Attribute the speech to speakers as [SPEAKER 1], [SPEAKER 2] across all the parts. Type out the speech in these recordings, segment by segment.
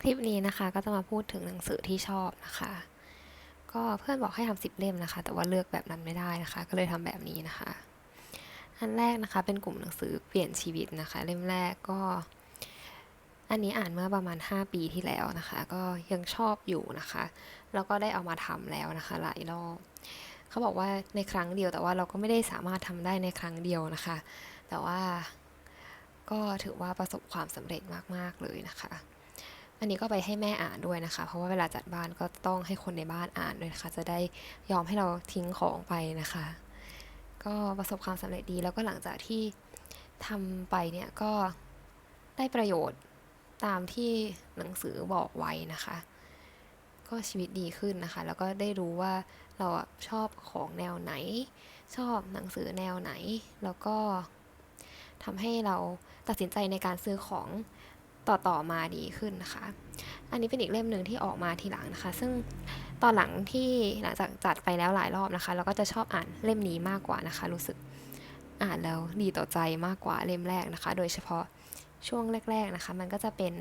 [SPEAKER 1] คลิปนี้นะคะก็จะมาพูดถึงหนังสือที่ชอบนะคะ ก็เพื่อนบอกให้ทำสิบเล่มนะคะ แต่ว่าเลือกแบบนั้นไม่ได้นะคะ ก็เลยทำแบบนี้นะคะ อันแรกนะคะเป็นกลุ่มหนังสือเปลี่ยนชีวิตนะคะ เล่มแรกก็ อันนี้อ่านเมื่อประมาณ 5 ปีที่แล้วนะคะ ก็ยังชอบอยู่นะคะ แล้วก็ได้เอามาทำแล้วนะคะ หลายรอบเขาบอกว่าในครั้งเดียวแต่ว่าเราก็ไม่ได้สามารถทำได้ในครั้งเดียวนะคะ แต่ว่าก็ถือว่าประสบความสำเร็จมากๆเลยนะคะ อันนี้ก็ไปให้แม่อ่านด้วยนะคะ เพราะว่าเวลาจัดบ้านก็ต้องให้คนในบ้านอ่านด้วยนะคะ จะได้ยอมให้เราทิ้งของไปนะคะ ก็ประสบความสำเร็จดีแล้วก็หลังจากที่ทำไปเนี่ยก็ได้ประโยชน์ตามที่หนังสือบอกไว้นะคะ ก็ชีวิตดีขึ้นนะคะ แล้วก็ได้รู้ว่าเราชอบของแนวไหน ชอบหนังสือแนวไหน แล้วก็ทำให้เราตัดสินใจในการซื้อของ ต่อๆมาดีขึ้นนะคะ อันนี้เป็นอีกเล่มหนึ่งที่ออกมาทีหลังนะคะ ซึ่งตอนหลังที่หลังจากจัดไปแล้วหลายรอบนะคะ เราก็จะชอบอ่านเล่มนี้มากกว่านะคะ รู้สึกอ่านแล้วดีต่อใจมากกว่าเล่มแรกนะคะ โดยเฉพาะช่วงแรก ๆนะคะ มันก็จะเป็น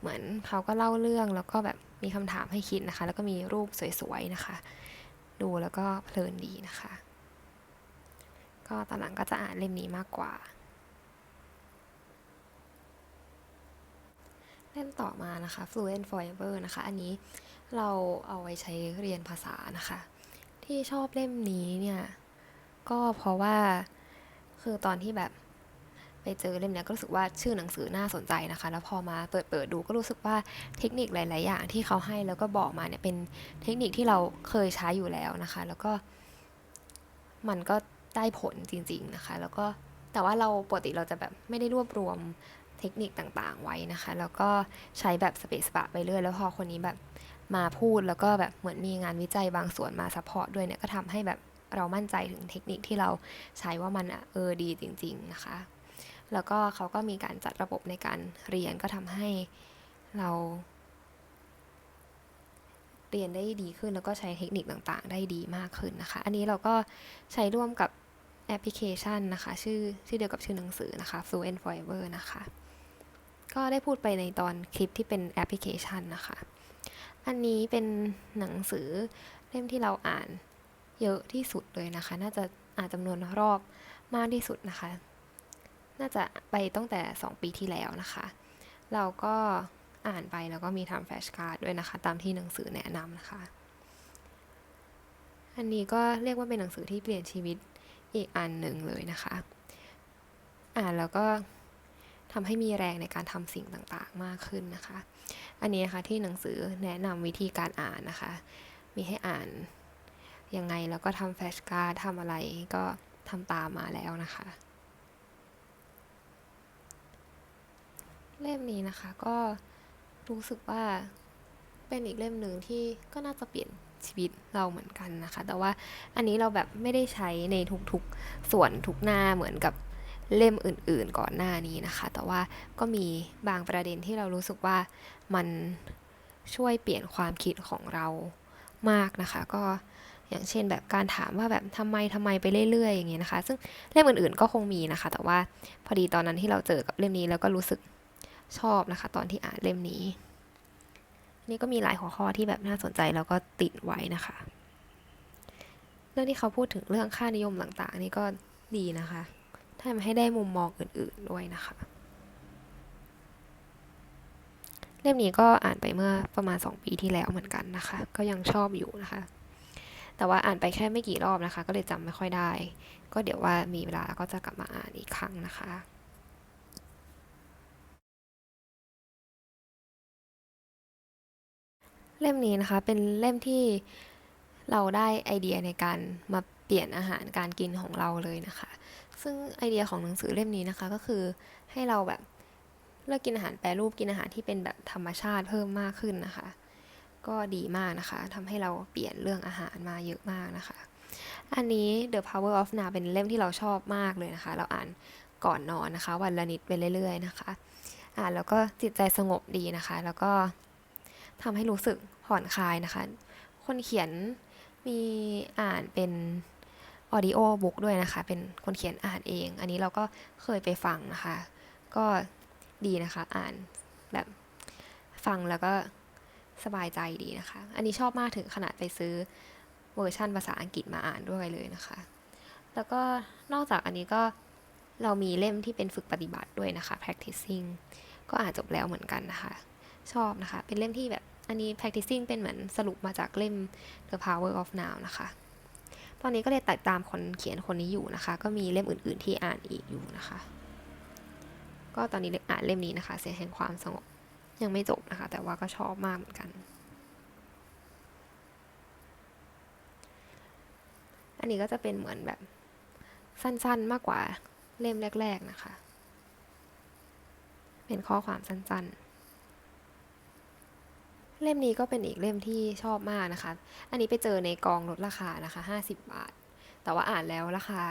[SPEAKER 1] เหมือนเขาก็เล่าเรื่องแล้วก็แบบมีคำถามให้คิดนะคะ แล้วก็มีรูปสวยๆนะคะ ดูแล้วก็เพลินดีนะคะ ก็ตอนหลังก็จะอ่านเล่มนี้มากกว่า เล่มต่อมานะคะ Fluent Forever นะคะ อันนี้เราเอาไว้ใช้เรียนภาษานะคะ ที่ชอบเล่มนี้เนี่ย ก็เพราะว่าคือตอนที่แบบไปเจอเล่มเนี้ยก็รู้สึกว่าชื่อหนังสือน่าสนใจนะคะ แล้วพอมาเปิดเปิดดูก็รู้สึกว่าเทคนิคหลาย ๆ อย่างที่เขาให้แล้วก็บอกมาเนี่ยเป็นเทคนิคที่เราเคยใช้อยู่แล้วนะคะ แล้วก็มันก็ได้ผลจริง ๆ นะคะ แล้วก็แต่ว่าเราปกติเราจะแบบไม่ได้รวบรวม เทคนิคต่างๆไว้นะคะ แล้วก็ใช้แบบสเปซสปะไปเรื่อย แล้วพอคนนี้แบบมาพูดแล้วก็แบบเหมือนมีงานวิจัยบางส่วนมาซัพพอร์ตด้วยเนี่ยก็ทำให้แบบเรามั่นใจถึงเทคนิคที่เราใช้ว่ามันอเออดีจริง ๆนะคะ แล้วก็เขาก็มีการจัดระบบในการเรียนก็ทำให้เรา เรียนได้ดีขึ้นแล้วก็ใช้เทคนิคต่างๆ ได้ดีมากขึ้นนะคะ อันนี้เราก็ใช้ร่วมกับแอปพลิเคชันนะคะ ชื่อชื่อเดียวกับชื่อหนังสือนะคะ Fluent Forever นะคะ ก็ได้พูดไปในตอนคลิปที่เป็นแอปพลิเคชันนะคะ อันนี้เป็นหนังสือเล่มที่เราอ่านเยอะที่สุดเลยนะคะ น่าจะอ่านจำนวนรอบมากที่สุดนะคะ น่าจะไปตั้งแต่ 2 ปีที่แล้วนะคะ เราก็อ่านไปแล้วก็มีทำแฟชการ์ดด้วยนะคะ ตามที่หนังสือแนะนำนะคะ อันนี้ก็เรียกว่าเป็นหนังสือที่เปลี่ยนชีวิตอีกอันหนึ่งเลยนะคะ อ่านแล้วก็ ทำให้มีแรงในการทำสิ่งต่างๆมากขึ้นนะคะ อันนี้นะคะที่หนังสือแนะนำวิธีการอ่านนะคะ มีให้อ่านยังไงแล้วก็ทำแฟชการ์ดทำอะไรก็ทำตามมาแล้วนะคะ เล่มนี้นะคะก็รู้สึกว่าเป็นอีกเล่มหนึ่งที่ก็น่าจะเปลี่ยนชีวิตเราเหมือนกันนะคะ แต่ว่าอันนี้เราแบบไม่ได้ใช้ในทุกๆส่วนทุกหน้าเหมือนกับ เล่มอื่นๆก่อนหน้านี้นะคะ แต่ว่าก็มีบางประเด็นที่เรารู้สึกว่ามันช่วยเปลี่ยนความคิดของเรามากนะคะ ก็อย่างเช่นแบบการถามว่าแบบทำไมทำไมไปเรื่อยๆอย่างเงี้ยนะคะ ซึ่งเล่มอื่นๆก็คงมีนะคะ แต่ว่าพอดีตอนนั้นที่เราเจอกับเล่มนี้แล้วก็รู้สึกชอบนะคะ ตอนที่อ่านเล่มนี้ นี่ก็มีหลายหัวข้อที่แบบน่าสนใจแล้วก็ติดไว้นะคะ เรื่องที่เขาพูดถึงเรื่องค่านิยมต่างๆ นี่ก็ดีนะคะ ทำให้ได้มุมมองอื่นๆด้วยนะคะ เล่มนี้ก็อ่านไปเมื่อประมาณ 2 ปีที่แล้วเหมือนกันนะคะ ก็ยังชอบอยู่นะคะ แต่ว่าอ่านไปแค่ไม่กี่รอบนะคะ ก็เลยจำไม่ค่อยได้ ก็เดี๋ยวว่ามีเวลาก็จะกลับมาอ่านอีกครั้งนะคะเล่มนี้นะคะเป็นเล่มที่เราได้ไอเดียในการมาเปลี่ยนอาหารการกินของเราเลยนะคะ ซึ่งไอเดียของหนังสือเล่มนี้นะคะก็คือให้เราแบบเลือกกินอาหารแปรรูปกินอาหารที่เป็นแบบธรรมชาติเพิ่มมากขึ้นนะคะ ก็ดีมากนะคะทำให้เราเปลี่ยนเรื่องอาหารมาเยอะมากนะคะ อันนี้ The Power of Now เป็นเล่มที่เราชอบมากเลยนะคะ เราอ่านก่อนนอนนะคะ วันละนิดไปเรื่อย ๆ นะคะอ่านแล้วก็จิตใจสงบดีนะคะ แล้วก็ทำให้รู้สึกผ่อนคลายนะคะ คนเขียนมีอ่านเป็น ออดิโอบุ๊กด้วยนะคะ เป็นคนเขียนอ่านเอง อันนี้เราก็เคยไปฟังนะคะ ก็ดีนะคะ อ่านแบบฟังแล้วก็สบายใจดีนะคะ อันนี้ชอบมากถึงขนาดไปซื้อเวอร์ชันภาษาอังกฤษมาอ่านด้วยเลยนะคะ แล้วก็นอกจากอันนี้ก็เรามีเล่มที่เป็นฝึกปฏิบัติด้วยนะคะ practicing ก็อ่านจบแล้วเหมือนกันนะคะ ชอบนะคะ เป็นเล่มที่แบบอันนี้ practicing เป็นเหมือนสรุปมาจากเล่ม The Power of Now นะคะ อนนี้ก็เลยติดตามคนเขียนคนนี้อยู่นะคะ ก็มีเล่มอื่น ๆ ที่อ่านอีกอยู่นะคะ ก็ตอนนี้อ่านเล่มนี้นะคะ เสียงแห่งความสงบยังไม่จบนะคะ แต่ว่าก็ชอบมากเหมือนกัน อันนี้ก็จะเป็นเหมือนแบบสั้นๆมากกว่าเล่มแรก ๆ นะคะ เป็นข้อความสั้นๆ เล่มนี้ก็เป็นอีกเล่มที่ชอบมากนะคะ อันนี้ไปเจอในกองลดราคานะคะ 50 บาท แต่ว่าอ่านแล้วราคา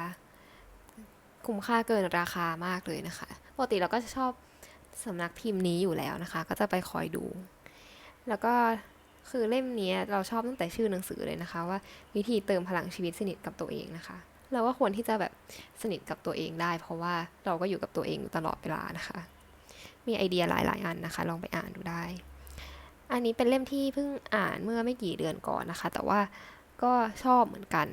[SPEAKER 1] คุ้มค่าเกินราคามากเลยนะคะ ปกติเราก็จะชอบสำนักพิมพ์นี้อยู่แล้วนะคะ ก็จะไปคอยดู แล้วก็คือเล่มนี้เราชอบตั้งแต่ชื่อหนังสือเลยนะคะ ว่าวิธีเติมพลังชีวิตสนิทกับตัวเองนะคะ เราก็ควรที่จะแบบสนิทกับตัวเองได้ เพราะว่าเราก็อยู่กับตัวเองตลอดเวลานะคะ มีไอเดียหลาย ๆ อันนะคะ ลองไปอ่านดูได้ อันนี้เป็นเล่มที่เพิ่งอ่านเมื่อไม่กี่เดือนก่อนนะคะ แต่ว่าก็ชอบเหมือนกัน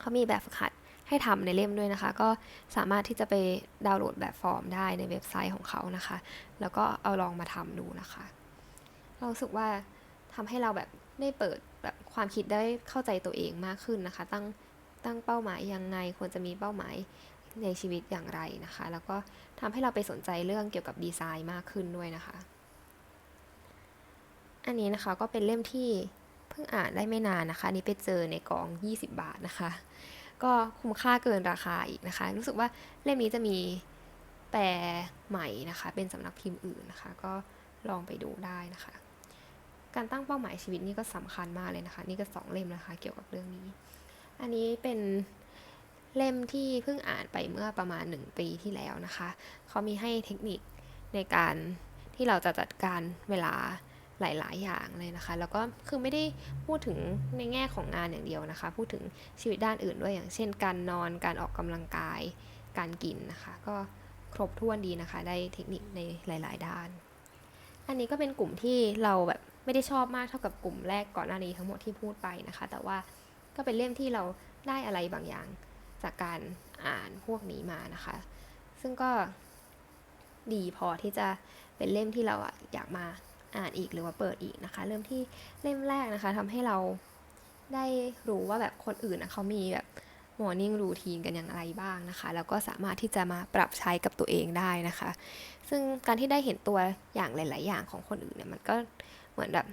[SPEAKER 1] เขามีแบบฝึกหัดให้ทำในเล่มด้วยนะคะ ก็สามารถที่จะไปดาวน์โหลดแบบฟอร์มได้ในเว็บไซต์ของเขานะคะ แล้วก็เอาลองมาทำดูนะคะ เราสึกว่าทำให้เราแบบได้เปิดแบบความคิดได้เข้าใจตัวเองมากขึ้นนะคะ ตั้งตั้งเป้าหมายยังไงควรจะมีเป้าหมายในชีวิตอย่างไรนะคะ แล้วก็ทำให้เราไปสนใจเรื่องเกี่ยวกับดีไซน์มากขึ้นด้วยนะคะ อันนี้นะคะก็เป็นเล่มที่เพิ่งอ่านได้ไม่นานนะคะนี่ไปเจอในกอง 20 บาทนะคะ ก็คุ้มค่าเกินราคาอีกนะคะ รู้สึกว่าเล่มนี้จะมีแปลใหม่นะคะ เป็นสำนักพิมพ์อื่นนะคะ ก็ลองไปดูได้นะคะ การตั้งเป้าหมายชีวิตนี่ก็สำคัญมากเลยนะคะ นี่ก็สองเล่มนะคะ เกี่ยวกับเรื่องนี้ อันนี้เป็นเล่มที่เพิ่งอ่านไปเมื่อประมาณหนึ่งปีที่แล้วนะคะ เขามีให้เทคนิคในการที่เราจะจัดการเวลา หลาย ๆ อย่างเลยนะคะ แล้วก็คือไม่ได้พูดถึงในแง่ของงานอย่างเดียวนะคะ พูดถึงชีวิตด้านอื่นด้วยอย่างเช่น การนอนการออกกำลังกาย การกินนะคะ ก็ครบถ้วนดีนะคะ ได้เทคนิคในหลาย ๆ ด้าน อันนี้ก็เป็นกลุ่มที่เราแบบไม่ได้ชอบมากเท่ากับกลุ่มแรกก่อนหน้านี้ทั้งหมดที่พูดไปนะคะ แต่ว่าก็เป็นเล่มที่เราได้อะไรบางอย่างจากการอ่านพวกนี้มานะคะ ซึ่งก็ดีพอที่จะเป็นเล่มที่เราอะอยากมา อ่านอีกหรือว่าเปิดอีกนะคะ เริ่มที่เล่มแรกนะคะทำให้เราได้รู้ว่าแบบคนอื่นนะเขามีแบบ morning routine กันอย่างไรบ้างนะคะ แล้วก็สามารถที่จะมาปรับใช้กับตัวเองได้นะคะ ซึ่งการที่ได้เห็นตัวอย่างหลาย ๆ อย่างของคนอื่นเนี่ยมันก็เหมือนแบบ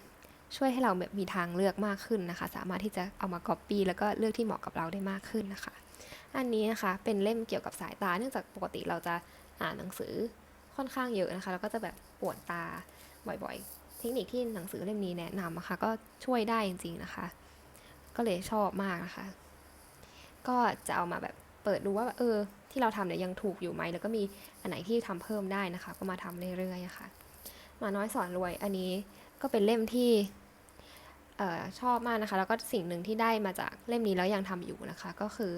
[SPEAKER 1] ช่วยให้เราแบบมีทางเลือกมากขึ้นนะคะ สามารถที่จะเอามา copy แล้วก็เลือกที่เหมาะกับเราได้มากขึ้นนะคะ อันนี้นะคะเป็นเล่มเกี่ยวกับสายตา เนื่องจากปกติเราจะอ่านหนังสือค่อนข้างเยอะนะคะ แล้วก็จะแบบปวดตา บ่อยๆ เทคนิคที่หนังสือเล่มนี้แนะนำนะคะ ก็ช่วยได้จริงๆนะคะ ก็เลยชอบมากนะคะ ก็จะเอามาแบบเปิดดูว่าเออ ที่เราทำเนี่ยยังถูกอยู่ไหมแล้วก็มีอันไหนที่ทำเพิ่มได้นะคะ ก็มาทำเรื่อยๆนะคะมาน้อยสอนรวยอันนี้ก็เป็นเล่มที่เออชอบมากนะคะ แล้วก็สิ่งหนึ่งที่ได้มาจากเล่มนี้แล้วยังทำอยู่นะคะ ก็คือ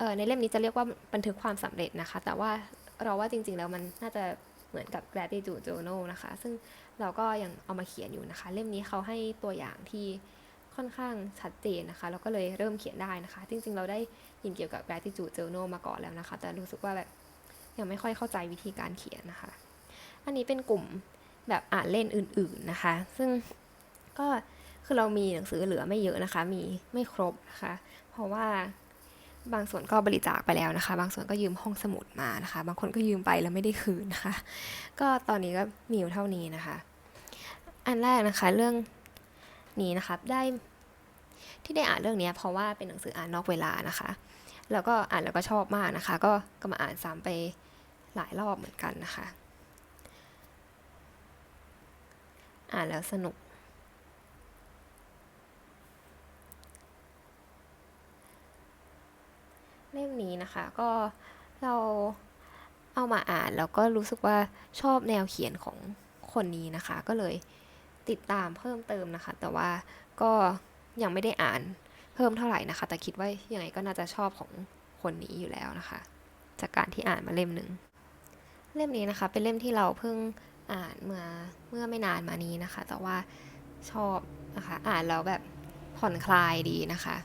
[SPEAKER 1] ออในเล่มนี้จะเรียกว่าบันทึกความสำเร็จนะคะ แต่ว่าเราว่าจริงๆแล้วมันน่าจะ เหมือนกับ gratitude journal นะคะ ซึ่งเราก็ยังเอามาเขียนอยู่นะคะ เล่มนี้เขาให้ตัวอย่างที่ค่อนข้างชัดเจนนะคะ เราก็เลยเริ่มเขียนได้นะคะ จริง ๆ เราได้ยินเกี่ยวกับ gratitude journal มาก่อนแล้วนะคะ แต่รู้สึกว่าแบบยังไม่ค่อยเข้าใจวิธีการเขียนนะคะ อันนี้เป็นกลุ่มแบบอ่านเล่นอื่น ๆนะคะ ซึ่งก็คือเรามีหนังสือเหลือไม่เยอะนะคะ มีไม่ครบนะคะ เพราะว่า บางส่วนก็บริจาคไปแล้วนะคะ บางส่วนก็ยืมห้องสมุดมานะคะ บางคนก็ยืมไปแล้วไม่ได้คืนนะคะ ก็ตอนนี้ก็มีอยู่เท่านี้นะคะ อันแรกนะคะเรื่องนี้นะคะได้ที่ได้อ่านเรื่องนี้เพราะว่าเป็นหนังสืออ่านนอกเวลานะคะ แล้วก็อ่านแล้วก็ชอบมากนะคะ ก็ก็มาอ่านซ้ำไปหลายรอบเหมือนกันนะคะ อ่านแล้วสนุก เล่ม นี้นะคะ ก็เราเอามาอ่านแล้วก็รู้สึกว่าชอบแนวเขียนของคนนี้นะคะ ก็เลยติดตามเพิ่มเติมนะคะ แต่ว่าก็ยังไม่ได้อ่านเพิ่มเท่าไหร่นะคะ แต่คิดว่ายังไงก็น่าจะชอบของคนนี้อยู่แล้วนะคะ จากการที่อ่านมาเล่มหนึ่งเล่มนี้นะคะ เป็นเล่มที่เราเพิ่งอ่านเมื่อเมื่อไม่นานมานี้นะคะ แต่ว่าชอบนะคะ อ่านแล้วแบบผ่อนคลายดีนะคะ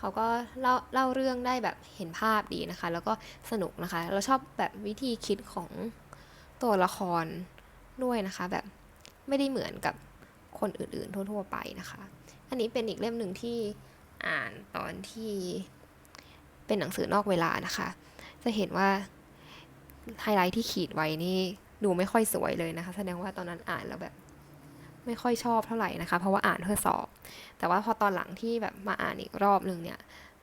[SPEAKER 1] เขาก็เล่าเล่าเรื่องได้แบบเห็นภาพดีนะคะ แล้วก็สนุกนะคะ เราชอบแบบวิธีคิดของตัวละครด้วยนะคะ แบบไม่ได้เหมือนกับคนอื่นๆ ทั่ว ๆ ไปนะคะ อันนี้เป็นอีกเล่มหนึ่งที่อ่านตอนที่เป็นหนังสือนอกเวลานะคะ จะเห็นว่าไฮไลท์ที่ขีดไว้นี่ดูไม่ค่อยสวยเลยนะคะ แสดงว่าตอนนั้นอ่านแล้วแบบ ไม่ค่อยชอบเท่าไหร่นะคะ เพราะว่าอ่านเพื่อสอบ แต่ว่าพอตอนหลังที่แบบมาอ่านอีกรอบนึงเนี่ย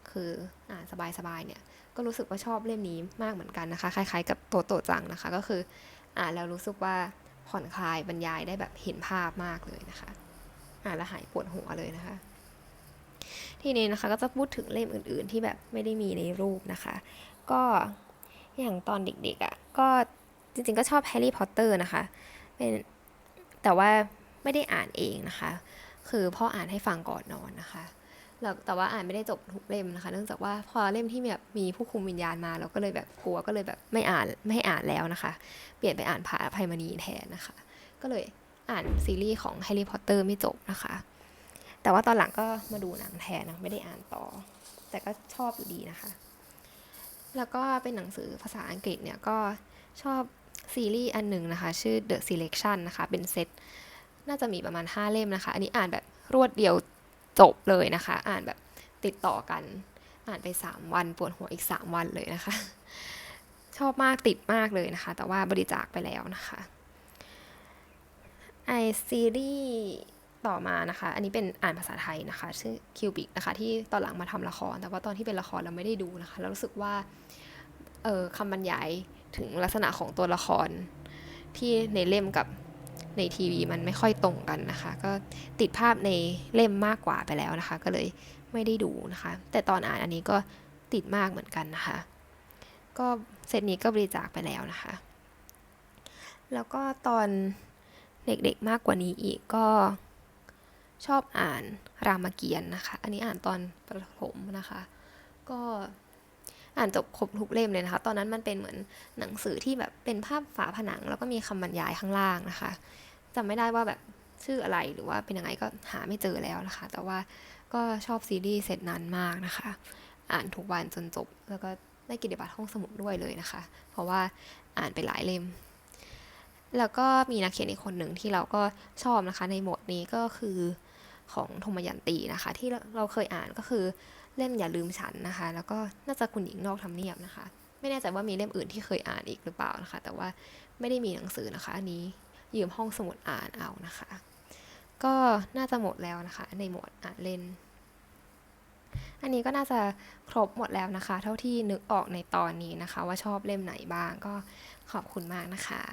[SPEAKER 1] คืออ่านสบายๆเนี่ย ก็รู้สึกว่าชอบเล่มนี้มากเหมือนกันนะคะ คล้ายๆ กับโตโตจังนะคะ ก็คืออ่านแล้วรู้สึกว่าผ่อนคลายบรรยายได้แบบเห็นภาพมากเลยนะคะ อ่านแล้วหายปวดหัวเลยนะคะ ทีนี้นะคะก็จะพูดถึงเล่มอื่น ๆ ที่แบบไม่ได้มีในรูปนะคะ ก็อย่างตอนเด็กๆอะ่ะก็จริงๆก็ชอบแฮร์รี่พอตเตอร์นะคะเป็นแต่ว่า ไม่ได้อ่านเองนะคะ คือพ่ออ่านให้ฟังก่อนนอนนะคะแล้วแต่ว่าอ่านไม่ได้จบทุกเล่มนะคะ เนื่องจากว่าพอเล่มที่แบบมีผู้คุมวิญญาณมาเราก็เลยแบบกลัวก็เลยแบบไม่อ่านไม่ให้อ่านแล้วนะคะ เปลี่ยนไปอ่านพระอภัยมณีแทนนะคะ ก็เลยอ่านซีรีส์ของแฮร์รี่พอตเตอร์ไม่จบนะคะ แต่ว่าตอนหลังก็มาดูหนังแทนนะไม่ได้อ่านต่อ แต่ก็ชอบอยู่ดีนะคะ แล้วก็เป็นหนังสือภาษาอังกฤษเนี่ยก็ชอบซีรีส์อันหนึ่งนะคะ ชื่อ The Selection นะคะ เป็นเซต น่าจะมีประมาณ 5 เล่มนะคะ อันนี้อ่านแบบรวดเดียวจบเลยนะคะ อ่านแบบติดต่อกัน อ่านไป 3 วันปวดหัวอีก 3 วันเลยนะคะ ชอบมากติดมากเลยนะคะ แต่ว่าบริจาคไปแล้วนะคะไอซีรีส์ต่อมานะคะ อันนี้เป็นอ่านภาษาไทยนะคะ ชื่อคิวบิกนะคะ ที่ตอนหลังมาทำละคร แต่ว่าตอนที่เป็นละครเราไม่ได้ดูนะคะแล้วรู้สึกว่าเออคำบรรยายถึงลักษณะของตัวละครที่ในเล่มกับ ในทีวีมันไม่ค่อยตรงกันนะคะ ก็ติดภาพในเล่มมากกว่าไปแล้วนะคะ ก็เลยไม่ได้ดูนะคะ แต่ตอนอ่านอันนี้ก็ติดมากเหมือนกันนะคะ ก็เซตนี้ก็บริจาคไปแล้วนะคะ แล้วก็ตอนเด็กๆมากกว่านี้อีกก็ชอบอ่านรามเกียรติ์นะคะ อันนี้อ่านตอนประถมนะคะ ก็อ่านจบครบทุกเล่มเลยนะคะ ตอนนั้นมันเป็นเหมือนหนังสือที่แบบเป็นภาพฝาผนัง แล้วก็มีคำบรรยายข้างล่างนะคะ จำไม่ได้ว่าแบบชื่ออะไรหรือว่าเป็นยังไงก็หาไม่เจอแล้วนะคะ แต่ว่าก็ชอบซีรีส์เสร็จนั้นมากนะคะ อ่านทุกวันจนจบ แล้วก็ได้กิจบัตรห้องสมุดด้วยเลยนะคะ เพราะว่าอ่านไปหลายเล่ม แล้วก็มีนักเขียนอีกคนหนึ่งที่เราก็ชอบนะคะ ในหมวดนี้ก็คือของธมยันตีนะคะ ที่เราเคยอ่านก็คือเล่มอย่าลืมฉันนะคะ แล้วก็น่าจะคุณหญิงนอกทำเนียบนะคะ ไม่แน่ใจว่ามีเล่มอื่นที่เคยอ่านอีกหรือเปล่านะคะ แต่ว่าไม่ได้มีหนังสือนะคะอันนี้ ยืมห้องสมุดอ่านเอานะคะ ก็น่าจะหมดแล้วนะคะ ในหมวดอ่านเล่น อันนี้ก็น่าจะครบหมดแล้วนะคะ เท่าที่นึกออกในตอนนี้นะคะ ว่าชอบเล่มไหนบ้างก็ขอบคุณมากนะคะ